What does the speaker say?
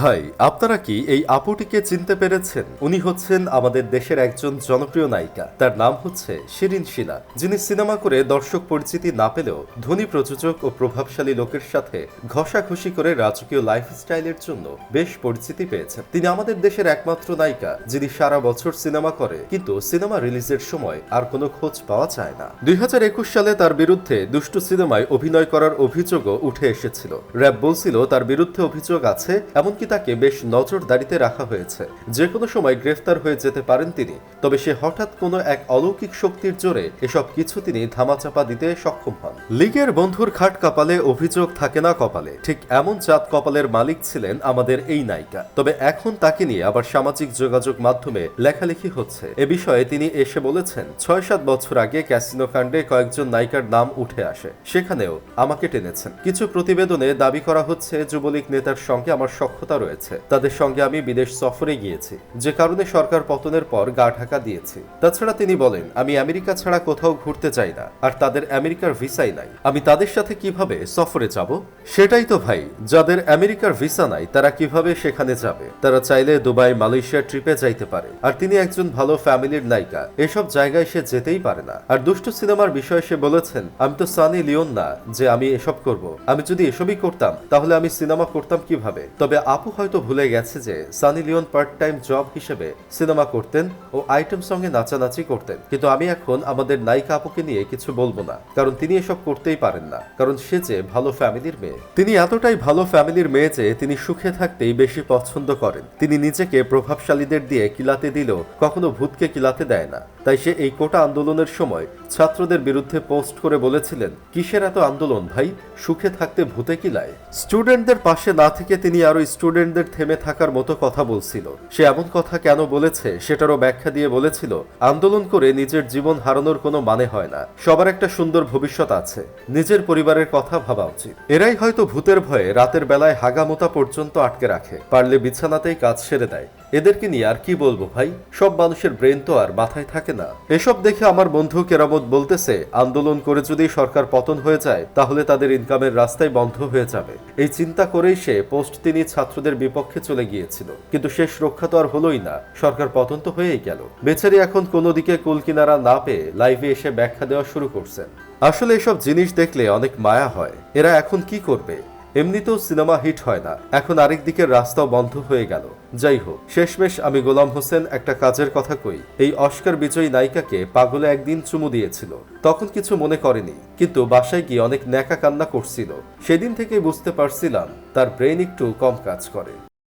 ভাই, আপনারা কি এই আপুটিকে চিনতে পেরেছেন? উনি হচ্ছেন আমাদের দেশের একজন জনপ্রিয় নায়িকা। তার নাম হচ্ছে শিরিন শিলা, যিনি সিনেমা করে দর্শক পরিচিতি না পেলেও ধনী প্রযোজক ও প্রভাবশালী লোকের সাথে ঘষাঘষি করে রাজকীয় লাইফস্টাইলের জন্য বেশ পরিচিতি পেয়েছেন। তিনি আমাদের দেশের একমাত্র নায়িকা, যিনি সারা বছর সিনেমা করে, কিন্তু সিনেমা রিলিজের সময় আর কোনো খোঁজ পাওয়া যায় না। দুই হাজার একুশ সালে তার বিরুদ্ধে দুষ্টু সিনেমায় অভিনয় করার অভিযোগও উঠে এসেছিল। র্যাব বলছিল, তার বিরুদ্ধে অভিযোগ আছে, এমনকি তাকে বেশ নজরদারিতে রাখা হয়েছে। যে কোনো সময় গ্রেফতার হয়ে যেতে পারেন তিনি, তবে সে হঠাৎ কোনো এক অলৌকিক শক্তির জোরে এসব কিছু তিনি ধামাচাপা দিতে সক্ষম হন। লীগের বন্ধুর খাট কপালে অভিযোগ থাকে না কপালে। ঠিক এমন চাঁদ কপালের মালিক ছিলেন আমাদের এই নায়িকা। তবে এখন তাকে নিয়ে আবার সামাজিক যোগাযোগ মাধ্যমে লেখালেখি হচ্ছে। এ বিষয়ে তিনি এসে বলেছেন ছয় সাত বছর আগে ক্যাসিনো কাণ্ডে কয়েকজন নায়িকার নাম উঠে আসে। সেখানেও আমাকে টেনেছেন। কিছু প্রতিবেদনে দাবি করা হচ্ছে, যুবলীগ নেতার সঙ্গে আমার সক্ষতা রয়েছে। তাদের সঙ্গে আমি বিদেশ সফরে গিয়েছি। যে কারণে সরকার পতনের পর গা ঢাকা দিয়েছি। তাছাড়া তিনি বলেন, আমি আমেরিকা ছাড়া কোথাও ঘুরতে চাই না, আর তাদের আমেরিকার ভিসাই নাই। আমি তাদের সাথে কীভাবে সফরে যাব? সেটাই তো ভাই, যাদের আমেরিকার ভিসা নাই, তারা কীভাবে সেখানে যাবে? তারা চাইলে দুবাই, মালয়েশিয়া ট্রিপে যাইতে পারে। আর তিনি একজন ভালো ফ্যামিলির নায়িকা। এসব জায়গায় সে যেতেই পারে না। আর দুষ্ট সিনেমার বিষয়ে সে বলেছেন, আমি তো সানি লিওন না যে আমি এসব করব। আমি যদি এসবই করতাম, তাহলে আমি সিনেমা করতাম কীভাবে? তবে আপু হয়তো ভুলে গেছে যে Sunny Leone part time job হিসেবে সিনেমা করতেন ও আইটেম সঙ্গে নাচানাচি করতেন। কিন্তু আমি এখন আমাদের নায়িকা আপুকে নিয়ে কিছু বলব না, কারণ তিনি এসব করতেই পারেন না। কারণ সে যে ভালো ফ্যামিলির মেয়ে, তিনি এতটাই ভালো ফ্যামিলির মেয়ে যে তিনি সুখে থাকতেই বেশি পছন্দ করেন। তিনি নিজেকে প্রভাবশালীদের দিয়ে কিলাতে দিলেও কখনো ভূতকে কিলাতে দেয় না। তাই সে এই কোটা আন্দোলনের সময় ছাত্রদের বিরুদ্ধে পোস্ট করে বলেছিলেন, কিসের এত আন্দোলন ভাই? সুখে থাকতে ভূতে কিলায়? স্টুডেন্টদের পাশে না থেকে তিনি আরও স্টুডেন্টদের থেমে থাকার মতো কথা বলছিল। সে এমন কথা কেন বলেছে সেটারও ব্যাখ্যা দিয়ে বলেছিল, আন্দোলন করে নিজের জীবন হারানোর কোনো মানে হয় না। সবার একটা সুন্দর ভবিষ্যৎ আছে। নিজের পরিবারের কথা ভাবা উচিত। এরাই হয়তো ভূতের ভয়ে রাতের বেলায় হাগামোতা পর্যন্ত আটকে রাখে। পারলে বিছানাতেই কাজ সেরে দেয়। এদেরকে নিয়ে আর কি বলব ভাই? সব মানুষের ব্রেন তো আর মাথায় থাকে না। এসব দেখে আমার বন্ধু কেরামত বলতেছে, আন্দোলন করে যদি সরকার পতন হয়ে যায়, তাহলে তাদের ইনকামের রাস্তায় বন্ধ হয়ে যাবে। এই চিন্তা করেই সে পোস্ট তিনি ছাত্রদের বিপক্ষে চলে গিয়েছিল। কিন্তু শেষ রক্ষা তো আর হলোই না। সরকার পতন তো হয়েই গেল। বেচারি এখন কোনো দিকে কুল কিনারা না পেয়ে লাইভে এসে ব্যাখ্যা দেওয়া শুরু করছেন। আসলে এসব জিনিস দেখলে অনেক মায়া হয়। এরা এখন কি করবে? এমনিতেও সিনেমা হিট হয় না। এখন আরেক দিকের রাস্তাও বন্ধ হয়ে গেল। যাই হোক, শেষমেশ আমি গোলাম হোসেন একটা কাজের কথা কই। এই অস্কার বিজয়ী নায়িকাকে পাগলে একদিন চুমু দিয়েছিল। তখন কিছু মনে করেনি, কিন্তু বাসায় গিয়ে অনেক ন্যাকা কান্না করছিল। সেদিন থেকেই বুঝতে পারছিলাম, তার ব্রেন একটু কম কাজ করে।